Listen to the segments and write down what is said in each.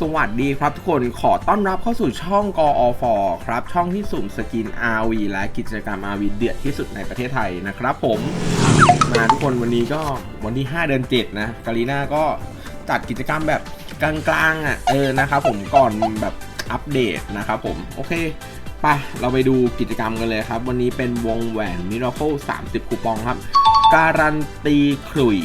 สวัสดีครับทุกคนขอต้อนรับเข้าสู่ช่องกอฟครับ ช่องที่สุ่มสกิน RV และกิจกรรม RV เดือดที่สุดในประเทศไทยนะครับผมมาทุกคนวันนี้ก็วันที่ 5 เดือน 7 นะกาลีน่าก็จัดกิจกรรมแบบกลางๆอะเออนะครับผมก่อนแบบอัปเดตนะครับผม โอเคไปเราไปดูกิจกรรมกันเลยครับ วันนี้เป็นวงแหวนมิราเคิล30 คูปองครับ การันตีขลุ่ย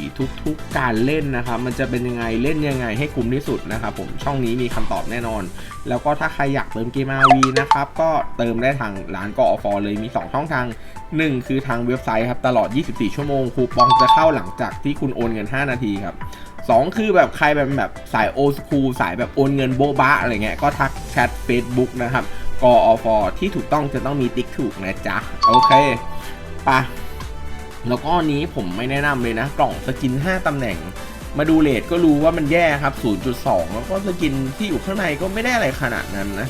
ทุกๆการเล่นนะครับ มันจะเป็นยังไงเล่นยังไงให้คุ้มที่สุดนะครับผมช่องนี้มีคำตอบแน่นอน แล้วก็ถ้าใครอยากเติมเกม RV นะครับ ก็เติมได้ทางร้านกอฟอเลยมี 2 ช่องทาง 1 คือทางเว็บไซต์ครับ ตลอด 24 ชั่วโมง คูปองจะเข้าหลังจากที่คุณโอนเงิน 5 นาทีครับ2คือแบบใครแบบแบบสายโอสคูสายแบบโอนเงินโบบะอะไรเงี้ยก็ทักแชท Facebook นะครับกอฟอที่ถูกต้องจะต้องมีติ๊กถูกนะจ๊ะโอเคไปะ แล้วก็อันนี้ผมไม่แนะนำเลยนะ กล่องสกิน 5ตำแหน่ง มาดูเลทก็รู้ว่ามันแย่ครับ 0.2 แล้วก็สกินที่อยู่ข้างในก็ไม่ได้อะไรขนาดนั้นนะ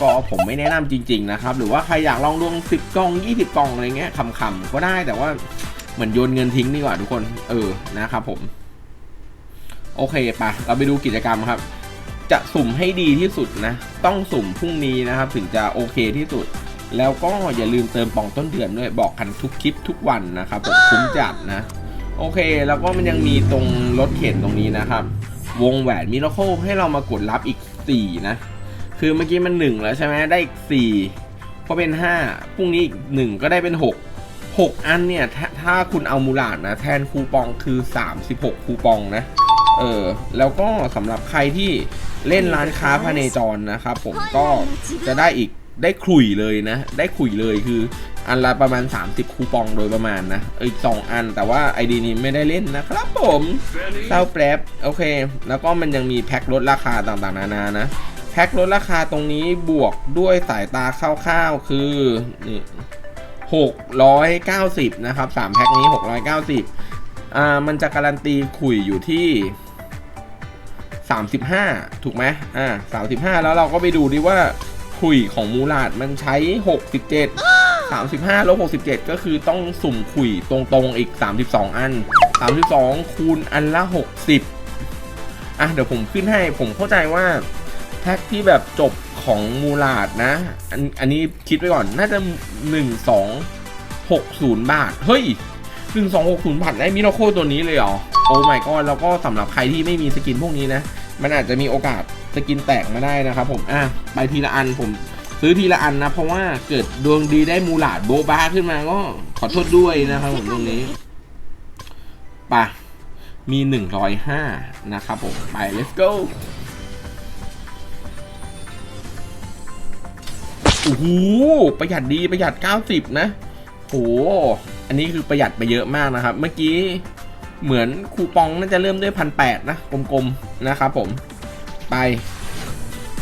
ก็ผมไม่แนะนำจริง ๆ นะครับ หรือว่าใครอยากลองดวง 10 กล่อง 20 กล่องอะไรเงี้ยคำๆก็ได้แต่ว่าเหมือนโยนเงินทิ้งดีกว่าทุกคน เออนะครับผม โอเคปะเราไปดูกิจกรรมครับ จะสุ่มให้ดีที่สุดนะ ต้องสุ่มพรุ่งนี้นะครับ ถึงจะโอเคที่สุด แล้วก็อย่าลืมเติมปองต้นเดือนด้วยบอกกันทุกคลิปทุกวันนะครับผมคุ้มจัดนะ โอเค แล้วก็มันยังมีตรงรถเข็นตรงนี้นะครับ วงแหวนมิราเคิลให้เรามากดรับอีก 4 นะ คือเมื่อกี้มัน 1 แล้วใช่ไหมได้อีก 4 ก็เป็น 5 พรุ่งนี้อีก 1 ก็ได้เป็น 6 6 อันเนี่ย ถ้าถ้าคุณเอามูลาดนะ แทนคูปองคือ 36 คูปองนะ เออ แล้วก็สำหรับใครที่เล่นร้านค้าพาเนจรนะครับผมก็จะได้อีก ได้ขลุ่ยเลยนะ ได้ขลุ่ยเลยคืออันละประมาณ 30 คูปองโดยประมาณนะอออีก 2 อันแต่ว่าไอดีนี้ไม่ได้เล่นนะครับผมเศร้าแป๊บโอเค แล้วก็มันยังมีแพ็คลดราคาต่างๆ นานานะ แพ็คลดราคาตรงนี้บวกด้วยสายตาคร่าวๆคือนี่690 นะครับ 3 แพ็คนี้ 690 อ่า มันจะการันตีขุยอยู่ที่ 35 ถูกไหมอ่า35 แล้วเราก็ไปดูดิว่า ขุยของมูลาดมันใช้ 67 35ลบ67 ก็คือต้องสุ่มขุยตรงๆอีก 32 อัน 32 คูณอันละ 60 อะ เดี๋ยวผมขึ้นให้ผมเข้าใจว่าแพ็คที่แบบจบของมูลาดนะ อันอันนี้คิดไว้ก่อนน่าจะ 1260 บาท เฮ้ย 1260 บาทได้มิโนโคตัวนี้เลยเหรอ โอ้ my god แล้วก็สำหรับใครที่ไม่มีสกินพวกนี้นะ มันอาจจะมีโอกาส กินแตกมาได้นะครับผมอะไปทีละอันผมซื้อทีละอันนะ เพราะว่าเกิดดวงดีได้มูลาดโบบาขึ้นมาก็ขอโทษด้วยนะครับผมตรงนี้ปะมี105นะครับผม ไป let's go โอ้โหประหยัดดีประหยัด 90 นะโหอันนี้คือประหยัดไปเยอะมากนะครับ เมื่อกี้เหมือนคูปองน่าจะเริ่มด้วยพันแปดนะ กลมๆ นะครับผม ไป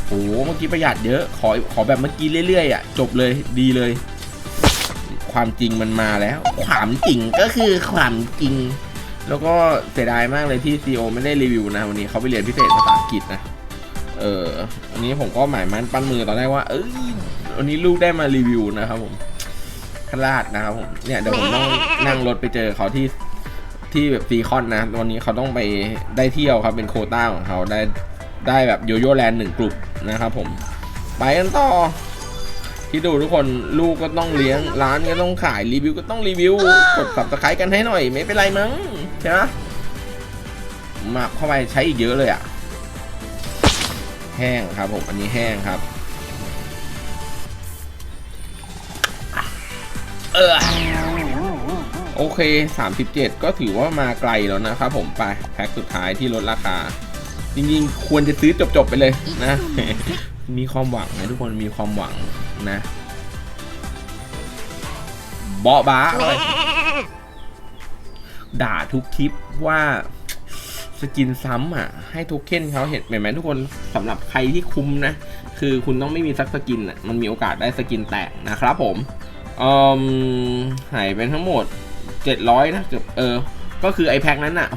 โหเมื่อกี้ประหยัดเยอะ ขอขอแบบเมื่อกี้เรื่อยๆอะจบเลยดีเลย ความจริงมันมาแล้ว ความจริงก็คือความจริง แล้วก็เสียดายมากเลยที่ซีโอไม่ได้รีวิวนะวันนี้เขาไปเรียนพิเศษภาษาอังกฤษนะเอออันนี้ผมก็หมายมั่นปั้นมือตอนแรกว่า เอ้ยวันนี้ลูกได้มารีวิวนะครับผมพลาดนะครับผมเนี่ยเดี๋ยวผมต้องนั่งรถไปเจอเขาที่ที่แบบซีคอนนะวันนี้เขาต้องไปได้เที่ยวครับเป็นโคต้าของเขาได้ ได้แบบโยโย่แลนด์หนึ่งกลุ่มนะครับผม ไปกันต่อที่ดูทุกคนลูกก็ต้องเลี้ยงร้านก็ต้องขายรีวิวก็ต้องรีวิวกดสับสไครต์กันให้หน่อย ไม่เป็นไรมั้งใช่ไหมหมักเข้าไปใช้อีกเยอะเลยอะ่ะ แห้งครับผมอันนี้แห้งครับ เออโอเค 37 ก็ถือว่ามาไกลแล้วนะครับผมไปแพ็คสุดท้ายที่ลดราคา จริงๆ ควรจะซื้อจบๆไปเลยนะ มีความหวังนะทุกคนมีความหวังนะเบาะบ้าเลยด่าทุกคลิปว่าสกินซ้ำอะ ให้โทเค็นเขาเห็นไหมไหมทุกคนสำหรับใครที่คุ้มนะ คือคุณต้องไม่มีสักสกินอะ มันมีโอกาสได้สกินแตกนะครับผมอ่อหายไปทั้งหมด 700 นะเกือบเออ ก็คือไอแพ็คนั้นอะ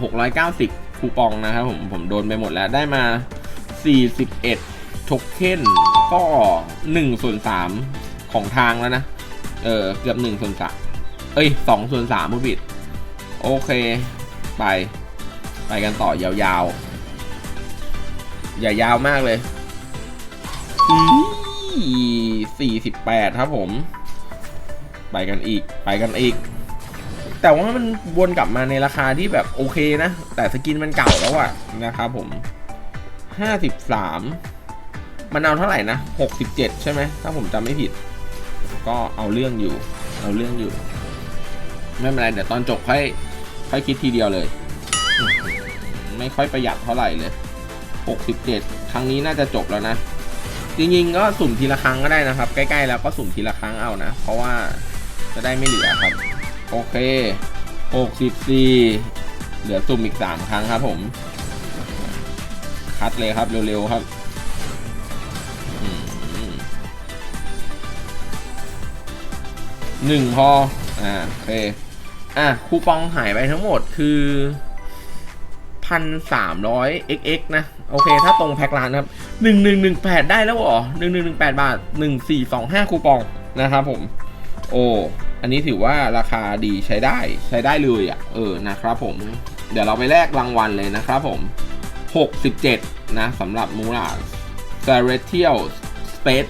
690 คูปองนะครับผมผมโดนไปหมดแล้วได้มา 41โทเค็นก็1ส่วน3ของทางแล้วนะ เออเกือบ1ส่วน3เอ้ย2ส่วน3ผู้บิด โอเคไป ไปกันต่อยาวๆ อย่ายาวมากเลยสี่สิบแปดครับผม ไปกันอีกไปกันอีก แต่ว่ามันวนกลับมาในราคาที่แบบโอเคนะ แต่สกินมันเก่าแล้วอะนะครับผมห้าสิบสามมันเอาเท่าไหร่นะหกสิบเจ็ดใช่ไหม ถ้าผมจำไม่ผิด ก็เอาเรื่องอยู่ เอาเรื่องอยู่ ไม่เป็นไร เดี๋ยวตอนจบค่อย ค่อยคิดทีเดียวเลย ไม่ค่อยประหยัดเท่าไหร่เลย67ครั้งนี้น่าจะจบแล้วนะ จริงๆก็สุ่มทีละครั้งก็ได้นะครับ ใกล้ๆแล้วก็สุ่มทีละครั้งเอานะ เพราะว่าจะได้ไม่เหลือครับ โอเค 64 เหลือสุ่มอีก 3 ครั้งครับผม คัดเลยครับเร็วๆครับหนึ่งพอ อ่าโอเค อะ คูปองหายไปทั้งหมดคือพันสามร้อย xx นะ โอเค ถ้าตรงแพ็คร้านนะครับหนึ่งหนึ่งหนึ่งแปดได้แล้วเหรอหนึ่งหนึ่งหนึ่งแปดบาทหนึ่งสี่สองห้าคูปองนะครับผม โอ้อันนี้ถือว่าราคาดีใช้ได้ใช้ได้เลยอะเออนะครับผม เดี๋ยวเราไปแลกรางวัลเลยนะครับผม 67 นะสำหรับมูราซาเรเทียลสเปซ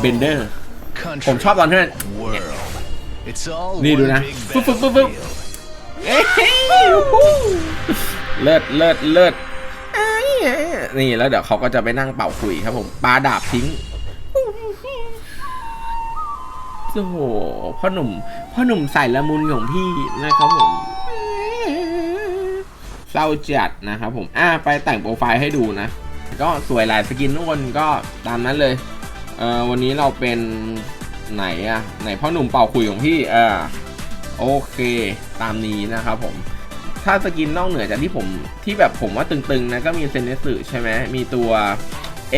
เบนเดอร์ผมชอบตอนที่มัน World. It's all นี่ one ดูนะ big ปุ๊บปุ๊บปุ๊บปุ๊บ battlefield. เอ้ยยูฮูเลิศเลิศเลิศอ้ายนี่แล้วเดี๋ยวเขาก็จะไปนั่งเป่าคุยครับผมปาดาบทิ้ง โอ้โหพ่อหนุ่ม พ่อหนุ่มใส่ละมุนของพี่นะครับผมเศร้าจัดนะครับผม อ่าไปแต่งโปรไฟล์ให้ดูนะ ก็สวยหลายสกินทุกคนก็ตามนั้นเลยเออวันนี้เราเป็นไหนอะไหนพ่อหนุ่มเป่าคุยของพี่เออโอเค ตามนี้นะครับผม ถ้าสกินนอกเหนือจากที่ผมที่แบบผมว่าตึงๆนะก็มีเซนเนสึใช่ไหมมีตัว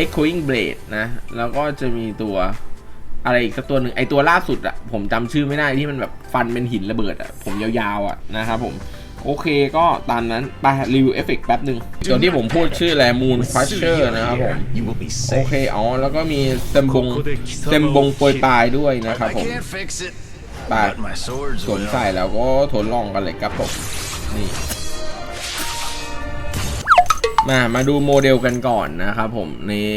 Echoing Blade นะ แล้วก็จะมีตัว อะไรอีกสักตัวหนึ่งไอตัวล่าสุดอะผมจำชื่อไม่ได้ที่มันแบบฟันเป็นหินระเบิดอะผมยาวๆอะนะครับผมโอเคก็ตามนั้นไปรีวิวเอฟเฟกแป๊บหนึ่งตัวที่ผมพูดชื่ออะไร Moon Crusher นะครับผมโอเคอ๋อแล้วก็มีเซมบงเซมบงโปรยปลายด้วยนะครับผมไปาสวมใส่แล้วก็ทดลองกันเลยครับผมนี่มามาดูโมเดลกันก่อนนะครับผมนี่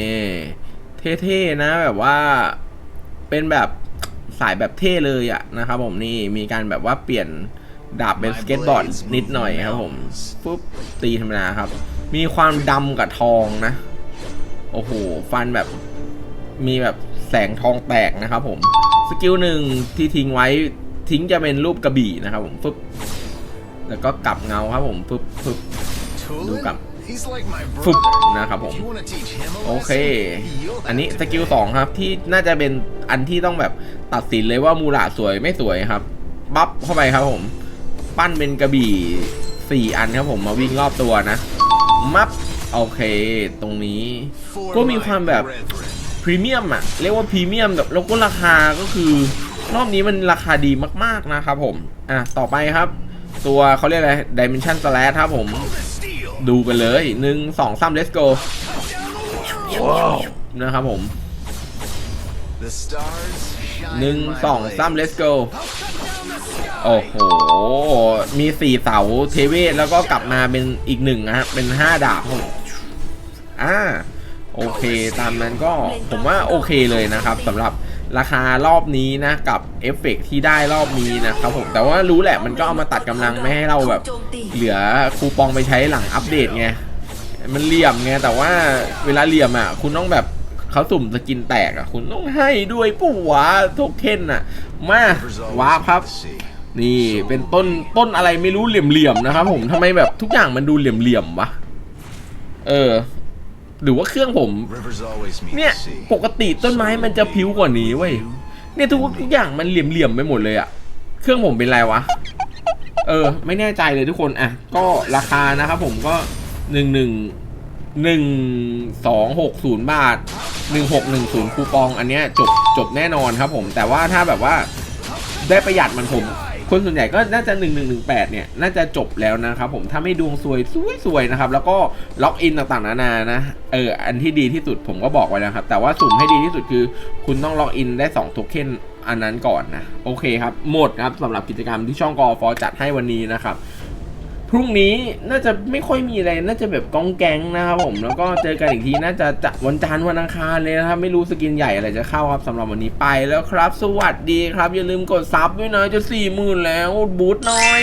เท่ๆนะแบบว่า เป็นแบบสายแบบเท่เลยอะนะครับผมนี่มีการแบบว่าเปลี่ยนดาบเป็นสเก็ตบอร์ดนิดหน่อยครับผมปุ๊บตีธรรมดาครับ มีความดำกับทองนะ โอ้โห ฟันแบบมีแบบแสงทองแตกนะครับผม สกิลหนึ่งที่ทิ้งไว้ทิ้งจะเป็นรูปกระบี่นะครับผมฟึบแล้วก็กลับเงาครับผมฟึบฟึบดูกับ He's like my ฟึบ brother. นะครับผม If you wanna teach him a โอเค lesson, you'll อันนี้ have ส to กิล pay. สองครับที่น่าจะเป็นอันที่ต้องแบบตัดสินเลยว่ามูระสวยไม่สวยครับ บัฟเข้าไปครับผม ปั้นเป็นกระบี่สี่อันครับผมมาวิ่งรอบตัวนะ มับโอเค ตรงนี้ For ก็มี my ความแบบ brethren. พรีเมียมอะเรียกว่าพรีเมียมแบบแล้วก็ราคาก็คือรอบนี้มันราคาดีมากๆนะครับผม อะ ต่อไปครับ ตัวเขาเรียกอะไร Dimension Slash ครับผม Steel. ดูกันเลยหนึ่งสองสาม let's go นะครับผม The stars shine หนึ่ง in my สองสาม blades. let's go โอ้โห มีสี่เสาเทเวศแล้วก็กลับมาเป็นอีกหนึ่งนะฮะ เป็นห้าดาบครับผมอ่า โอเค ตามนั้นก็ผมว่าโอเคเลยนะครับสำหรับ ราคารอบนี้นะกับเอฟเฟกต์ที่ได้รอบนี้นะครับผมแต่ว่ารู้แหละมันก็เอามาตัดกำลังไม่ให้เราแบบ เหลือคูปองไปใช้หลังอัปเดตไงมันเหลี่ยมไงแต่ว่าเวลาเหลี่ยมอะ คุณต้องแบบเขาสุ่มสกินแตกอะ คุณต้องให้ด้วยปู่วะโทเค็นอะ มาว้าครับ นี่เป็นต้นต้นอะไรไม่รู้เหลี่ยมๆนะครับผมทำไมแบบทุกอย่างมันดูเหลี่ยมๆวะเออ หรือว่าเครื่องผม Rivers always meet เนี่ย the sea. ปกติต้นไม้มันจะพิ้วกว่านี้เว้ยเนี่ยทุกทุกอย่างมันเหลี่ยมๆไปหมดเลยอะเครื่องผมเป็นไรวะ เออ ไม่แน่ใจเลยทุกคนอะก็ราคานะครับผมก็หนึ่งหนึ่งหนึ่งสองหกศูนย์บาทหนึ่งหกหนึ่งศูนย์คูปองอันเนี้ยจบจบแน่นอนครับผม แต่ว่าถ้าแบบว่าได้ประหยัดมันผม คนส่วนใหญ่ก็น่าจะ 1118 เนี่ย น่าจะจบแล้วนะครับผมถ้าไม่ดวงซวยสวยๆนะครับ แล้วก็ล็อกอินต่างๆ นานานะ เออ อันที่ดีที่สุดผมก็บอกไว้นะครับ แต่ว่าสุ่มให้ดีที่สุดคือ คุณต้องล็อกอินได้2โทเค็นอันนั้นก่อนนะ โอเคครับ หมดครับสำหรับกิจกรรมที่ช่องกอฟอจัดให้วันนี้นะครับ พรุ่งนี้น่าจะไม่ค่อยมีอะไร น่าจะแบบกองแกงนะครับผม แล้วก็เจอกันอีกที น่าจะจะวันจันทร์วันอังคารเลยนะครับ ไม่รู้สกินใหญ่อะไรจะเข้าครับสำหรับวันนี้ไปแล้วครับ สวัสดีครับ อย่าลืมกดซับด้วยนะจะสี่หมื่นแล้วบูทหน่อย